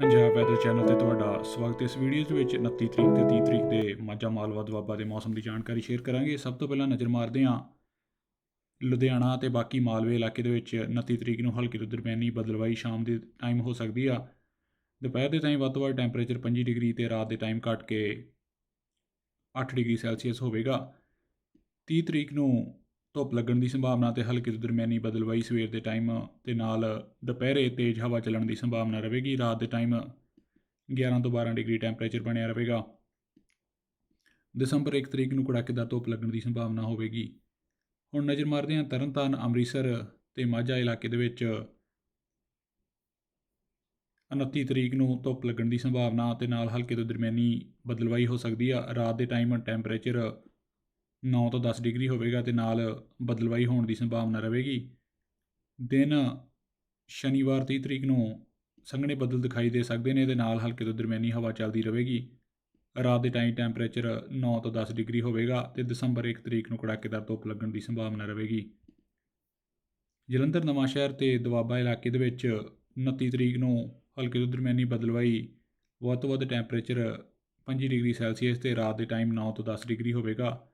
Punjab weather channel ਤੇ ਤੁਹਾਡਾ ਸਵਾਗਤ ਹੈ। ਇਸ ਵੀਡੀਓ ਦੇ ਵਿੱਚ 29 ਤਰੀਕ ਤੇ 30 ਤਰੀਕ ਦੇ ਮਾਝਾ ਮਾਲਵਾ ਦੁਆਬਾ ਦੇ ਮੌਸਮ ਦੀ ਜਾਣਕਾਰੀ ਸ਼ੇਅਰ ਕਰਾਂਗੇ। ਸਭ ਤੋਂ ਪਹਿਲਾਂ ਨਜ਼ਰ ਮਾਰਦੇ ਹਾਂ ਲੁਧਿਆਣਾ ਤੇ ਬਾਕੀ ਮਾਲਵੇ ਇਲਾਕੇ ਦੇ ਵਿੱਚ 29 ਤਰੀਕ ਨੂੰ ਹਲਕੀ ਤੋਂ ਦਰਮਿਆਨੀ ਬਦਲਵਾਈ ਸ਼ਾਮ ਦੇ ਟਾਈਮ ਹੋ ਸਕਦੀ ਆ। ਦੁਪਹਿਰ ਦੇ ਟਾਈਮ ਵੱਧ ਤੋਂ ਵੱਧ ਟੈਂਪਰੇਚਰ 25 ਡਿਗਰੀ ਤੇ ਰਾਤ ਦੇ ਟਾਈਮ ਘਟ ਕੇ 8 ਡਿਗਰੀ ਸੈਲਸੀਅਸ ਹੋਵੇਗਾ। 30 ਤਰੀਕ ਨੂੰ ਧੁੱਪ ਲੱਗਣ ਦੀ ਸੰਭਾਵਨਾ ਤੇ ਹਲਕੀ ਤੋਂ ਦਰਮਿਆਨੀ ਬਦਲਵਾਈ ਸਵੇਰ ਦੇ ਟਾਈਮ ਤੇ ਨਾਲ ਦੁਪਹਿਰੇ ਤੇਜ਼ ਹਵਾ ਚੱਲਣ ਦੀ ਸੰਭਾਵਨਾ ਰਹੇਗੀ। ਰਾਤ ਦੇ ਟਾਈਮ 11 ਤੋਂ 12 ਡਿਗਰੀ ਟੈਂਪਰੇਚਰ ਬਣਿਆ ਰਹੇਗਾ। ਦਸੰਬਰ 1 ਤਰੀਕ ਨੂੰ ਕੜਾਕੇਦਾਰ ਧੁੱਪ ਲੱਗਣ ਦੀ ਸੰਭਾਵਨਾ ਹੋਵੇਗੀ। ਹੁਣ ਨਜ਼ਰ ਮਾਰਦੇ ਹਾਂ ਤਰਨਤਾਰਨ, ਅੰਮ੍ਰਿਤਸਰ ਤੇ ਮਾਝਾ ਇਲਾਕੇ ਦੇ ਵਿੱਚ 29 ਤਰੀਕ ਨੂੰ ਧੁੱਪ ਲੱਗਣ ਦੀ ਸੰਭਾਵਨਾ ਤੇ ਨਾਲ ਹਲਕੇ ਤੋਂ ਦਰਮਿਆਨੀ ਬਦਲਵਾਈ ਹੋ ਸਕਦੀ ਆ। ਰਾਤ ਦੇ ਟਾਈਮ ਟੈਂਪਰੇਚਰ 9 ਤੋਂ 10 ਡਿਗਰੀ ਹੋਵੇਗਾ ਤੇ ਨਾਲ ਬਦਲਵਾਈ ਹੋਣ ਦੀ ਸੰਭਾਵਨਾ ਰਹੇਗੀ। ਦਿਨ ਸ਼ਨੀਵਾਰ 30 ਤਰੀਕ ਨੂੰ ਸੰਘਣੇ ਬੱਦਲ ਦਿਖਾਈ ਦੇ ਸਕਦੇ ਨੇ ਤੇ ਨਾਲ ਹਲਕੇ ਤੋਂ ਦਰਮਿਆਨੀ ਹਵਾ ਚੱਲਦੀ ਰਹੇਗੀ। ਰਾਤ ਦੇ ਟਾਈਮ ਟੈਂਪਰੇਚਰ 9 ਤੋਂ 10 ਡਿਗਰੀ ਹੋਵੇਗਾ ਤੇ ਦਸੰਬਰ 1 ਤਰੀਕ ਨੂੰ ਕੜਾਕੇਦਾਰ ਧੁੱਪ ਲੱਗਣ ਦੀ ਸੰਭਾਵਨਾ ਰਹੇਗੀ। ਜਲੰਧਰ ਨਵਾਂ ਸ਼ਹਿਰ ਤੇ ਦੁਆਬਾ ਇਲਾਕੇ ਦੇ ਵਿੱਚ 29 ਤਰੀਕ ਨੂੰ ਹਲਕੇ ਤੋਂ ਦਰਮਿਆਨੀ ਬਦਲਵਾਈ, ਵੱਧ ਤੋਂ ਵੱਧ ਟੈਂਪਰੇਚਰ 25 ਡਿਗਰੀ ਸੈਲਸੀਅਸ ਤੇ ਰਾਤ ਦੇ ਟਾਈਮ 9 ਤੋਂ 10 ਡਿਗਰੀ ਹੋਵੇਗਾ।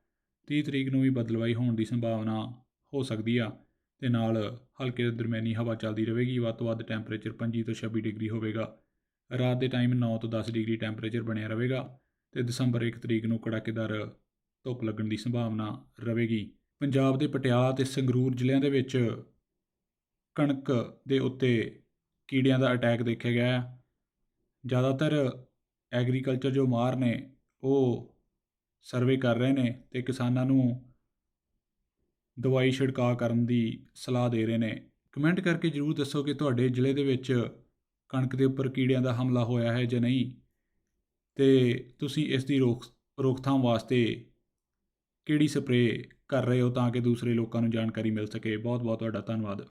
30 ਤਰੀਕ ਨੂੰ ਵੀ ਬਦਲਵਾਈ ਹੋਣ ਦੀ ਸੰਭਾਵਨਾ ਹੋ ਸਕਦੀ ਆ ਤੇ ਨਾਲ ਹਲਕੇ ਤੋਂ ਦਰਮਿਆਨੀ ਹਵਾ ਚੱਲਦੀ ਰਹੇਗੀ, ਵੱਧ ਤੋਂ ਵੱਧ ਟੈਂਪਰੇਚਰ 25 ਤੋਂ 26 ਡਿਗਰੀ ਹੋਵੇਗਾ। ਰਾਤ ਦੇ ਟਾਈਮ 9 ਤੋਂ 10 ਡਿਗਰੀ ਟੈਂਪਰੇਚਰ ਬਣਿਆ ਰਹੇਗਾ ਤੇ ਦਸੰਬਰ 1 ਤਰੀਕ ਨੂੰ ਕੜਾਕੇਦਾਰ ਧੁੱਪ ਲੱਗਣ ਦੀ ਸੰਭਾਵਨਾ ਰਹੇਗੀ। ਪੰਜਾਬ ਦੇ ਪਟਿਆਲਾ ਤੇ ਸੰਗਰੂਰ ਜ਼ਿਲ੍ਹਿਆਂ ਦੇ ਵਿੱਚ ਕਣਕ ਦੇ ਉੱਤੇ ਕੀੜਿਆਂ ਦਾ ਅਟੈਕ ਦੇਖਿਆ ਗਿਆ ਜ਼ਿਆਦਾਤਰ ਐਗਰੀਕਲਚਰ ਜੋ ਮਾਹਰ ਨੇ, ਉਹ ਸਰਵੇ ਕਰ ਰਹੇ ਨੇ ਤੇ ਕਿਸਾਨਾਂ ਨੂੰ ਦਵਾਈ ਛਿੜਕਾਅ ਕਰਨ ਦੀ ਸਲਾਹ ਦੇ ਰਹੇ ਨੇ। ਕਮੈਂਟ ਕਰਕੇ ਜਰੂਰ ਦੱਸੋ ਕਿ ਤੁਹਾਡੇ ਜ਼ਿਲ੍ਹੇ ਦੇ ਵਿੱਚ ਕਣਕ ਦੇ ਉੱਪਰ ਕੀੜਿਆਂ ਦਾ ਹਮਲਾ ਹੋਇਆ ਹੈ ਜਾਂ ਨਹੀਂ ਤੇ ਤੁਸੀਂ ਇਸ ਦੀ ਰੋਕ, ਰੋਕਥਾਮ ਵਾਸਤੇ ਕਿਹੜੀ ਸਪਰੇਅ ਕਰ ਰਹੇ ਹੋ ਤਾਂ ਕਿ ਦੂਸਰੇ ਲੋਕਾਂ ਨੂੰ ਜਾਣਕਾਰੀ ਮਿਲ ਸਕੇ। ਬਹੁਤ ਬਹੁਤ ਤੁਹਾਡਾ ਧੰਨਵਾਦ।